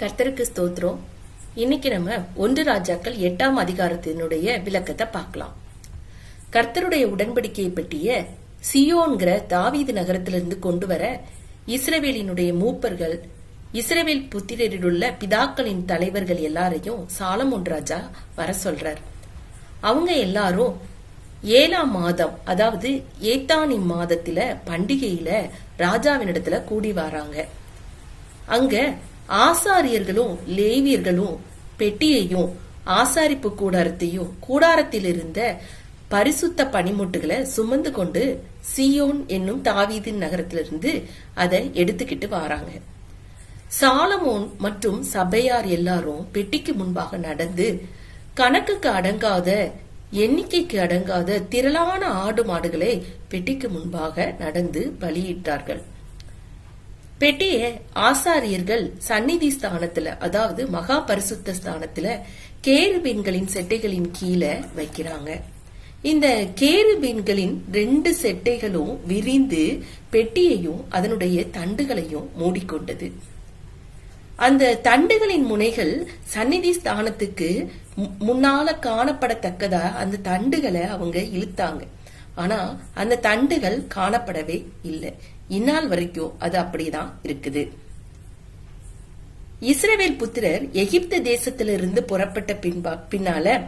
கர்த்தருக்கு ஸ்தோத்ரம் இன்னைக்கு நம்ம ஒன்று ராஜாக்கள் எட்டாம் அதிகாரத்தினுடைய விளக்கத்தை பார்க்கலாம். கர்த்தருடைய உடன்படிக்கையை பற்றிய சியோன்கிற தாவீது நகரத்திலிருந்து கொண்டு வர இஸ்ரவேலினுடைய மூப்பர்கள் இஸ்ரவேல் புத்திரரிலுள்ள பிதாக்களின் தலைவர்கள் எல்லாரையும் சாலமோன் ராஜா வர சொல்றார். அவங்க எல்லாரும் ஏழாம் மாதம் அதாவது ஏத்தானி மாதத்துல பண்டிகையில ராஜாவினிடத்துல கூடி வராங்க. அங்க ஆசாரியர்களும் லேவியர்களும் பெட்டியையும் ஆசாரிப்பு கூடாரத்தையும் கூடாரத்தில் இருந்த பரிசுத்த பனிமுட்டுகளை சுமந்து கொண்டு சியோன் என்னும் தாவீதின் நகரத்திலிருந்து அதை எடுத்துக்கிட்டு வராங்க. சாலமோன் மற்றும் சபையார் எல்லாரும் பெட்டிக்கு முன்பாக நடந்து கணக்குக்கு அடங்காத எண்ணிக்கைக்கு அடங்காத திரளான ஆடு மாடுகளை பெட்டிக்கு முன்பாக நடந்து பலியிட்டார்கள். பெட்டிய ஆசாரியர்கள் சந்நிதி ஸ்தானத்துல அதாவது மகா பரிசுத்த ஸ்தானத்துல கேருபீன்களின் செட்டைகளின் கீழே வைக்கிறாங்க. இந்த கேருபீன்களின் ரெண்டு செட்டைகளும் விரிந்து பெட்டியையும் அதனுடைய தண்டுகளையும் மூடிக்கொண்டது. அந்த தண்டுகளின் முனைகள் சந்நிதி ஸ்தானத்துக்கு மு- முன்னால காணப்படத்தக்கதா அந்த தண்டுகளை அவங்க இழுத்தாங்க. ஆனா அந்த தண்டுகள் காணப்படவே இல்லை. இந்நாள் வரைக்கும் அது அப்படிதான் இருக்குது. இஸ்ரவேல் புத்திரர் எகிப்து தேசத்திலிருந்து புறப்பட்ட பின்பா பின்னால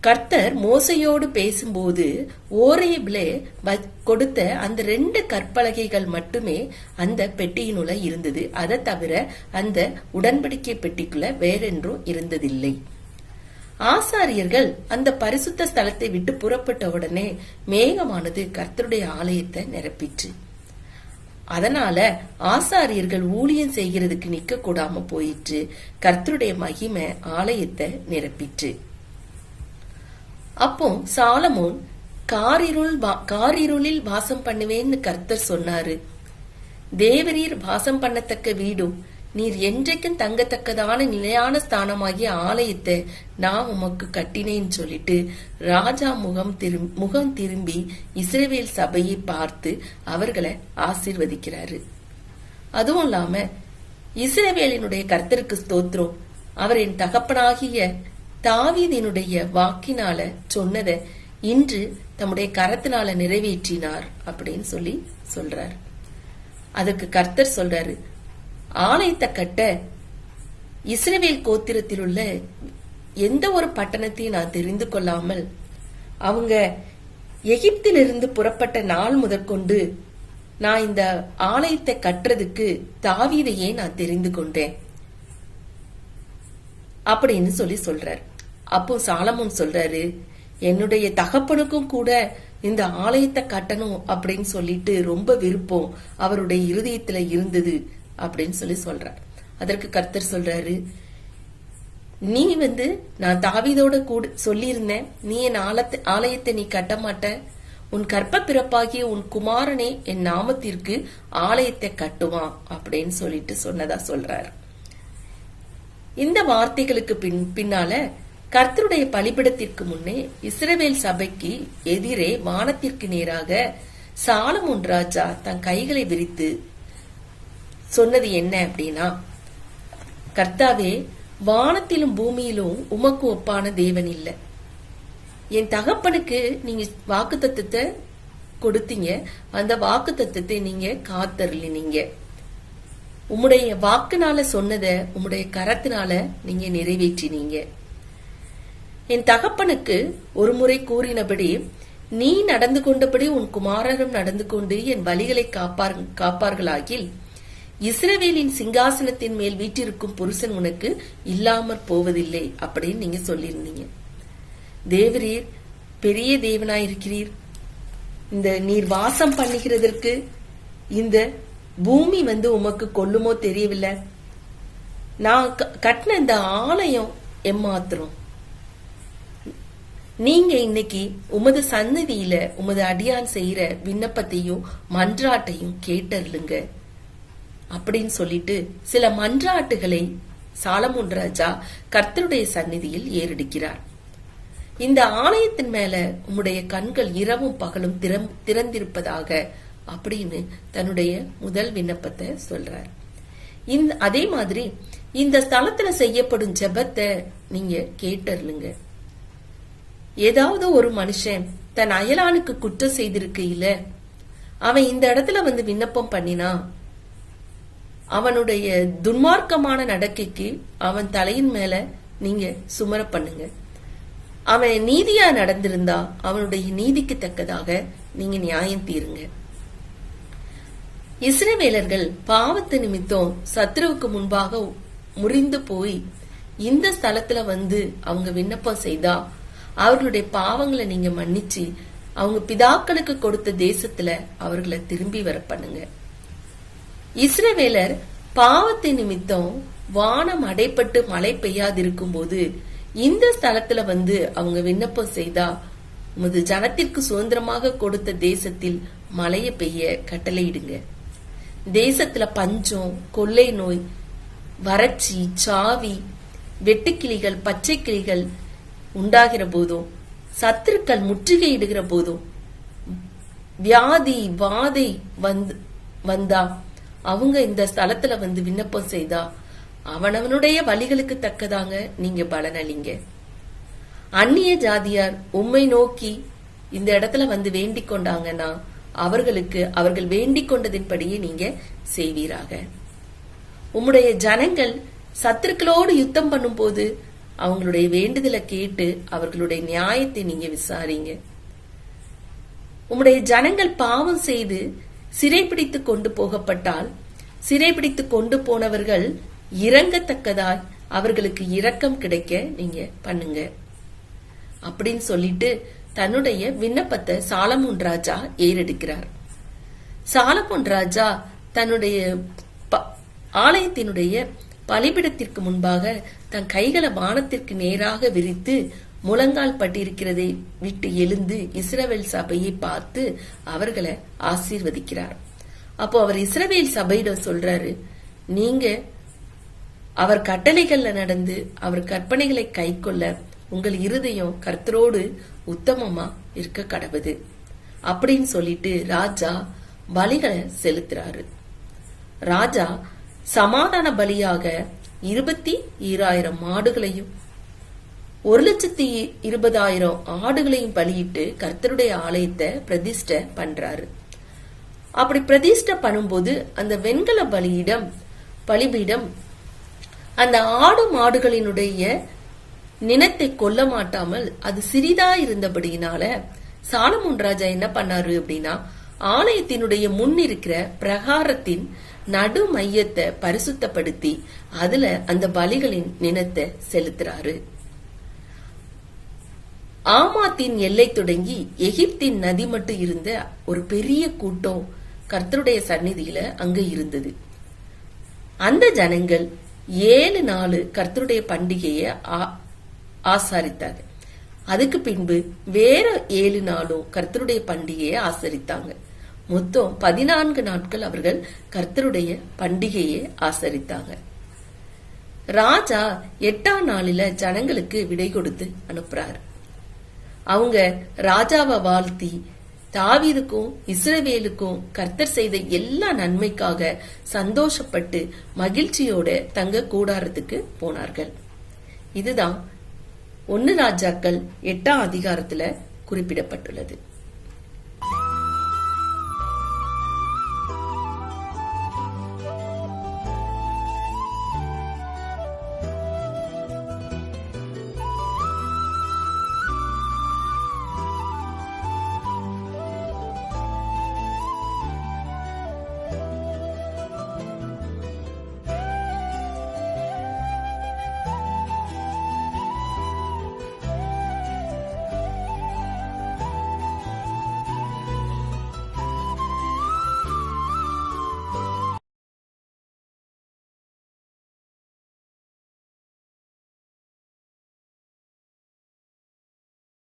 கர்த்தர் மோசையோடு பேசும்போது ஓரேபில வ- கொடுத்த அந்த ரெண்டு கற்பலகைகள் மட்டுமே அந்த பெட்டியினுள்ள இருந்தது. அதை தவிர அந்த உடன்படிக்கை பெட்டிக்குள்ள வேறென்றும் இருந்ததில்லை. ஆசாரியர்கள் அந்த பரிசுத்த ஸ்தலத்தை விட்டு புறப்பட்ட உடனே மேகமானது கர்த்தருடைய ஆலயத்தை நிரப்பிற்று. அதனால ஆசாரியர்கள் ஊழியம் செய்கிறதுக்கு நிக்க கூடாம போயிற்று. கர்த்தருடைய மகிமை ஆலயத்தை நிரப்பிற்று. அப்போ சாலமோன் காரிருள் காரிருளில் வாசம் பண்ணுவேன்னு கர்த்தர் சொன்னாரு. தேவரீர் வாசம் பண்ணத்தக்க வீடும் நீர் என்றைக்கும் தங்கத்தக்கதான நிலையான ஸ்தானமாகிய ஆலயத்தை நான் உமக்கு கட்டினேன்னு சொல்லிட்டு ராஜா முகம் திரும் முகம் திரும்பி இஸ்ரேவேல் சபையை பார்த்து அவர்களை ஆசீர்வதிக்கிறாரு. அதுவும் இல்லாம இஸ்ரேவேலினுடைய கர்த்தருக்கு ஸ்தோத்திரம். அவர் என் தகப்பனாகிய தாவீதினுடைய வாக்கினால சொன்னதை இன்று தம்முடைய கரத்தினால நிறைவேற்றினார் அப்படின்னு சொல்லி சொல்றார். அதுக்கு கர்த்தர் சொல்றாரு ஆலயத்தை கட்ட இஸ்ரவேல் கோத்திரத்தில் உள்ள எந்த ஒரு பட்டணத்தையும் நான் தெரிந்து கொள்ளாமல் அவங்க எகிப்திலிருந்து புறப்பட்ட நாள் முதற்கொண்டு நான் இந்த ஆலயத்தை கட்டுறதுக்கு தாவீதையே நான் தெரிந்து கொண்டேன். அப்படின்னு சொல்லி சொல்றார். அப்போ சாலமோன் சொல்றாரு என்னுடைய தகப்பனுக்கும் கூட இந்த ஆலயத்தை கட்டணும் அப்படின்னு சொல்லிட்டு ரொம்ப விருப்பம் அவருடைய இருதயத்துல இருந்தது. அப்படின்னு சொல்லி சொல்றார். அதற்கு கர்த்தர் சொல்றாரு நீ வந்து நான் தாவிதோட கூட சொல்லியிருந்தேன். நீ என் ஆலத்தை ஆலயத்தை நீ கட்ட மாட்ட உன் கற்ப பிறப்பாகிய உன் குமாரனே என் நாமத்திற்கு ஆலயத்தை கட்டுவான். அப்படின்னு சொல்லிட்டு சொன்னதா சொல்றாரு. இந்த வார்த்தைகளுக்கு பின் பின்னால கர்த்தருடைய பலிபிடத்திற்கு முன்னே இஸ்ரவேல் சபைக்கு எதிரே வானத்திற்கு நேராக சாலமுன் ராஜா தன் கைகளை விரித்து சொன்னது என்ன அப்படின்னா கர்த்தாவே வானத்திலும் பூமியிலும் உமக்கு ஒப்பான தேவன் இல்லை. என் தகப்பனுக்கு நீங்க வாக்கு தத்துவத்தை கொடுத்தீங்க. அந்த வாக்கு தத்துவத்தை நீங்க காத்தருளினீங்க. உம்முடைய வாக்குனால சொன்னத உம்முடைய கரத்தினால நீங்க நிறைவேற்றினீங்க. என் தகப்பனுக்கு ஒரு முறை கூறினபடி நீ நடந்து கொண்டபடி உன் குமாரரும் நடந்து கொண்டு என் வழிகளை காப்பார் காப்பார்களாகில் இஸ்ரவேலின் சிங்காசனத்தின் மேல் வீட்டிருக்கும் புருஷன் உனக்கு இல்லாமற் போவதில்லை அப்படின்னு நீங்க சொல்லியிருந்தீங்க. தேவரீர் பெரிய தேவனாயிருக்கிறீர். இந்த நீர் வாசம் பண்ணுகிறதற்கு இந்த பூமி வந்து உமக்கு கொள்ளுமோ தெரியவில்லை. நான் க- கட்டின இந்த ஆலயம் எம்மாத்திரம். நீங்க இன்னைக்கு உமது சன்னதியில உமது அடியான் செய்யற விண்ணப்பத்தையும் மன்றாட்டையும் கேட்டருளுங்க. அப்படின்னு சொல்லிட்டு சில மன்றாட்டுகளை சாலமோன் ராஜா கர்த்தருடைய சந்நிதியில் ஏறெடுக்கிறார். இந்த ஆலயத்தின் மேல உம்முடைய கண்கள் இரவும் பகலும் திறம் திறந்திருப்பதாக அப்படின்னு தன்னுடைய முதல் விண்ணப்பத்தை சொல்றார். இந்த அதே மாதிரி இந்த ஸ்தலத்துல செய்யப்படும் ஜெபத்தை நீங்க கேட்டருளுங்க. ஏதாவது ஒரு மனுஷன் தன் அயலானுக்கு குற்றம் செய்திருக்கையில அவன் இந்த இடத்துல வந்து விண்ணப்பம் பண்ணினா அவனுடைய துன்மார்க்கமான நடக்கைக்கு அவன் தலையின் மேல நீங்க சுமர பண்ணுங்க. அவன் நீதியா நடந்திருந்தா அவனுடைய நீதிக்கு தக்கதாக நீங்க நியாயம் தீருங்க. இஸ்ரவேலர்கள் பாவத்து நிமித்தம் சத்ருவுக்கு முன்பாக முறிந்து போய் இந்த ஸ்தலத்துல வந்து அவங்க விண்ணப்பம் செய்தா அவர்களுடைய பாவங்களை நீங்க மன்னிச்சு அவங்க பிதாக்களுக்கு கொடுத்த தேசத்துல அவர்களை திரும்பி வர பண்ணுங்க. இஸ்ரவேலர் பாவத்தின் நிமித்தம் வானம் அடைப்பட்டு மழை பெய்யாதிருக்கும் போது இந்த ஸ்தலத்துல வந்து அவங்க விண்ணப்பம் செய்தா உமது ஜனத்திற்கு சுதந்திரமாக கொடுத்த தேசத்தில் மழைய பெய்ய கட்டளையிடுங்க. தேசத்துல பஞ்சம் கொள்ளை நோய் வறட்சி சாவி வெட்டுக்கிளிகள் பச்சை கிளிகள் உண்டாகிற போதும் சத்துருக்கள் முற்றுகையிடுகிற போதும் வியாதி வாதை வந்து வந்தா அவங்க இந்த ஸ்தலத்துல வந்து விண்ணப்பம் செய்தா அவனவனுடைய வழிகளுக்கு தக்கதாங்க நீங்க பலனளிங்க அந்நிய ஜாதியார் உம்மை நோக்கி இந்த இடத்துல வந்து வேண்டிக் கொண்டாங்கன்னா அவர்களுக்கு அவர்கள் வேண்டிக் கொண்டதின்படியே நீங்க செய்வீராக. உம்முடைய ஜனங்கள் சத்துருக்களோடு யுத்தம் பண்ணும்போது அவங்களுடைய வேண்டுதலை கேட்டு அவர்களுடைய நியாயத்தை நீங்க விசாரிங்க. உம்முடைய ஜனங்கள் பாவம் செய்து சிறைபிடித்து கொண்டு போகப்பட்டால் சிறைபிடித்து கொண்டு போனவர்கள் இறங்கத்தக்கதாய் அவர்களுக்கு இரக்கம் கிடைக்க நீங்க பண்ணுங்க. அப்படின்னு சொல்லிட்டு தன்னுடைய விண்ணப்பத்தை சாலமுன் ராஜா ஏறெடுக்கிறார். சாலமுன் ராஜா தன்னுடைய ப- ஆலயத்தினுடைய பலிபிடத்திற்கு முன்பாக தன் கைகளை வானத்திற்கு நேராக விரித்து முழங்கால் பட்டிருக்கிறதை விட்டு எழுந்து இஸ்ரவேல் சபையை பார்த்து அவர்களை ஆசீர்வதிக்கிறார். அப்போ அவர் இஸ்ரவேல் சபையிடம் சொல்றாரு நீங்க அவர் கட்டளைகள்ல நடந்து அவர் கற்பனைகளை கைக்கொள்ள உங்கள் இருதயம் கர்த்தரோடு உத்தமமா இருக்க கடவுது. அப்படின்னு சொல்லிட்டு ராஜா பலிகளை செலுத்துறாரு. ராஜா சமாதான பலியாக இருபத்தி ஈராயிரம் மாடுகளையும் ஒரு லட்சத்தி இருபதாயிரம் ஆடுகளையும் பலியிட்டு கர்த்தருடைய ஆலயத்தை பிரதிஷ்டை பண்றாரு. அப்படி பிரதிஷ்டை பண்ணும்போது அந்த வெண்கல பலியிடம் பலிபீடம் அந்த ஆடு மாடுகளினுடைய நினத்தை கொல்ல மாட்டாமல் அது சிறிதா இருந்தபடியினால சாலமுன் ராஜா என்ன பண்ணாரு அப்படின்னா ஆலயத்தினுடைய முன் இருக்கிற பிரகாரத்தின் நடு மையத்தை பரிசுத்தப்படுத்தி அதுல அந்த பலிகளின் நினத்தை செலுத்துறாரு. ஆமாத்தின் எல்லை தொடங்கி எகிப்தின் நதி மட்டும் இருந்த ஒரு பெரிய கூட்டம் கர்த்தருடைய சந்நிதியில அங்க இருந்தது. அந்த ஜனங்கள் ஏழு நாள் கர்த்தருடைய பண்டிகையை ஆ- ஆசாரித்தாங்க. அதுக்கு பின்பு வேற ஏழு நாளும் கர்த்தருடைய பண்டிகையை ஆசரித்தாங்க. மொத்தம் பதினான்கு நாட்கள் அவர்கள் கர்த்தருடைய பண்டிகையை ஆசரித்தாங்க. ராஜா எட்டாம் நாளில ஜனங்களுக்கு விடை கொடுத்து அனுப்புறாரு. அவங்க ராஜாவை வாழ்த்தி தாவீதுக்கும் இஸ்ரவேலுக்கும் கர்த்தர் செய்த எல்லா நன்மைக்காக சந்தோஷப்பட்டு மகிழ்ச்சியோட தங்க கூடாரத்துக்கு போனார்கள். இதுதான் ஒன்னு ராஜாக்கள் எட்டாம் அதிகாரத்துல குறிப்பிடப்பட்டுள்ளது.